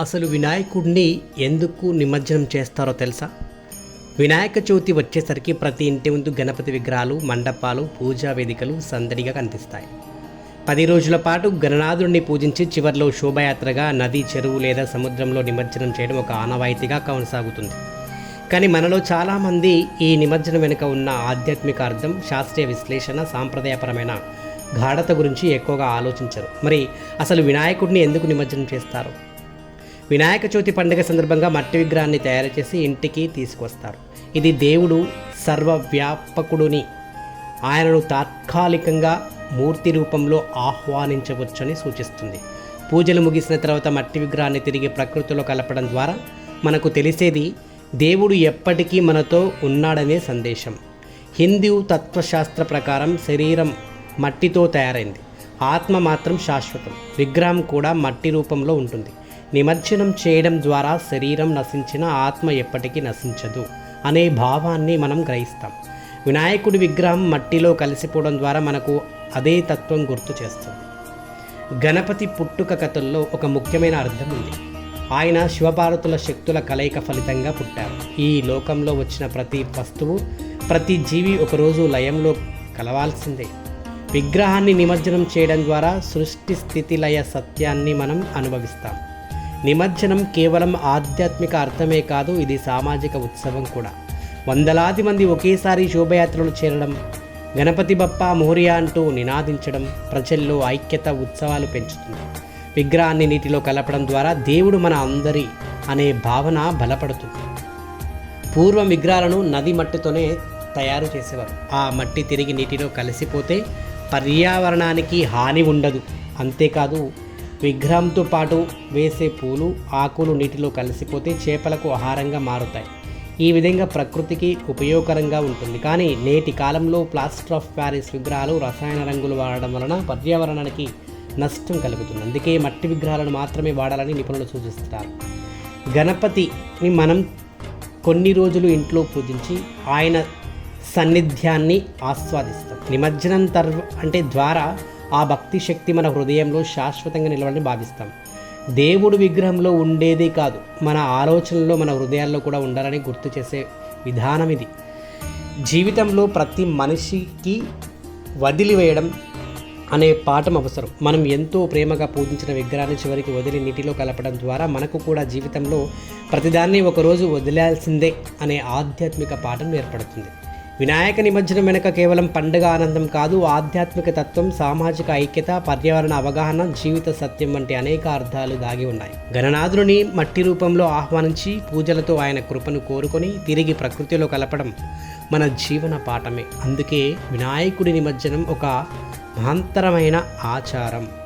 అసలు వినాయకుడిని ఎందుకు నిమజ్జనం చేస్తారో తెలుసా? వినాయక చవితి వచ్చేసరికి ప్రతి ఇంటి ముందు గణపతి విగ్రహాలు మండపాలు పూజా వేదికలు సందడిగా కనిపిస్తాయి. పది రోజుల పాటు గణనాథుడిని పూజించి చివర్లో శోభయాత్రగా నది చెరువు లేదా సముద్రంలో నిమజ్జనం చేయడం ఒక ఆనవాయితీగా కొనసాగుతుంది. కానీ మనలో చాలామంది ఈ నిమజ్జనం వెనుక ఉన్న ఆధ్యాత్మిక అర్థం శాస్త్రీయ విశ్లేషణ సాంప్రదాయపరమైన గాఢత గురించి ఎక్కువగా ఆలోచించరు. మరి అసలు వినాయకుడిని ఎందుకు నిమజ్జనం చేస్తారు? వినాయక చవితి పండుగ సందర్భంగా మట్టి విగ్రహాన్ని తయారు చేసి ఇంటికి తీసుకొస్తారు. ఇది దేవుడు సర్వవ్యాపకుడుని. ఆయనను తాత్కాలికంగా మూర్తి రూపంలో ఆహ్వానించవచ్చని సూచిస్తుంది. పూజలు ముగిసిన తర్వాత మట్టి విగ్రహాన్ని తిరిగి ప్రకృతిలో కలపడం ద్వారా మనకు తెలిసేది దేవుడు ఎప్పటికీ మనతో ఉన్నాడనే సందేశం. హిందూ తత్వశాస్త్ర ప్రకారం శరీరం మట్టితో తయారైంది. ఆత్మ మాత్రం శాశ్వతం. విగ్రహం కూడా మట్టి రూపంలో ఉంటుంది. నిమజ్జనం చేయడం ద్వారా శరీరం నశించిన ఆత్మ ఎప్పటికీ నశించదు అనే భావాన్ని మనం గ్రహిస్తాం. వినాయకుడి విగ్రహం మట్టిలో కలిసిపోవడం ద్వారా మనకు అదే తత్వం గుర్తు చేస్తుంది. గణపతి పుట్టుక కథల్లో ఒక ముఖ్యమైన అర్థం ఉంది. ఆయన శివపార్వతుల శక్తుల కలయిక ఫలితంగా పుట్టారు. ఈ లోకంలో వచ్చిన ప్రతి వస్తువు ప్రతి జీవి ఒకరోజు లయంలో కలవాల్సిందే. విగ్రహాన్ని నిమజ్జనం చేయడం ద్వారా సృష్టి స్థితి లయ సత్యాన్ని మనం అనుభవిస్తాం. నిమజ్జనం కేవలం ఆధ్యాత్మిక అర్థమే కాదు ఇది సామాజిక ఉత్సవం కూడా. వందలాది మంది ఒకేసారి శోభయాత్రలు చేరడం గణపతి బప్ప మోరియా అంటూ నినాదించడం ప్రజల్లో ఐక్యత ఉత్సవాలు పెంచుతుంది. విగ్రహాన్ని నీటిలో కలపడం ద్వారా దేవుడు మన అందరి అనే భావన బలపడుతుంది. పూర్వం విగ్రహాలను నది మట్టితోనే తయారు చేసేవారు. ఆ మట్టి తిరిగి నీటిలో కలిసిపోతే పర్యావరణానికి హాని ఉండదు. అంతేకాదు విగ్రహంతో పాటు వేసే పూలు ఆకులు నీటిలో కలిసిపోతే చేపలకు ఆహారంగా మారుతాయి. ఈ విధంగా ప్రకృతికి ఉపయోగకరంగా ఉంటుంది. కానీ నేటి కాలంలో ప్లాస్టర్ ఆఫ్ ప్యారిస్ విగ్రహాలు రసాయన రంగులు వాడడం వలన పర్యావరణానికి నష్టం కలుగుతుంది. అందుకే మట్టి విగ్రహాలను మాత్రమే వాడాలని నిపుణులు సూచిస్తారు గణపతిని మనం కొన్ని రోజులు ఇంట్లో పూజించి ఆయన సన్నిధ్యాన్ని ఆస్వాదిస్తాం. నిమజ్జనం తర్వ అంటే ద్వారా ఆ భక్తి శక్తి మన హృదయంలో శాశ్వతంగా నిలవాలని భావిస్తాం. దేవుడు విగ్రహంలో ఉండేదే కాదు మన ఆలోచనలో మన హృదయాల్లో కూడా ఉండాలని గుర్తు చేసే విధానం ఇది. జీవితంలో ప్రతి మనిషికి వదిలివేయడం అనే పాఠం అవసరం. మనం ఎంతో ప్రేమగా పూజించిన విగ్రహాన్ని చివరికి వదిలి నీటిలో కలపడం ద్వారా మనకు కూడా జీవితంలో ప్రతిదాన్ని ఒకరోజు వదిలేయాల్సిందే అనే ఆధ్యాత్మిక పాఠం ఏర్పడుతుంది. వినాయక నిమజ్జనం వెనుక కేవలం పండుగ ఆనందం కాదు ఆధ్యాత్మిక తత్వం సామాజిక ఐక్యత పర్యావరణ అవగాహన జీవిత సత్యం వంటి అనేక అర్థాలు దాగి ఉన్నాయి. గణనాథుని మట్టి రూపంలో ఆహ్వానించి పూజలతో ఆయన కృపను కోరుకొని తిరిగి ప్రకృతిలో కలపడం మన జీవన పాఠమే. అందుకే వినాయకుడి నిమజ్జనం ఒక మహాంతరమైన ఆచారం.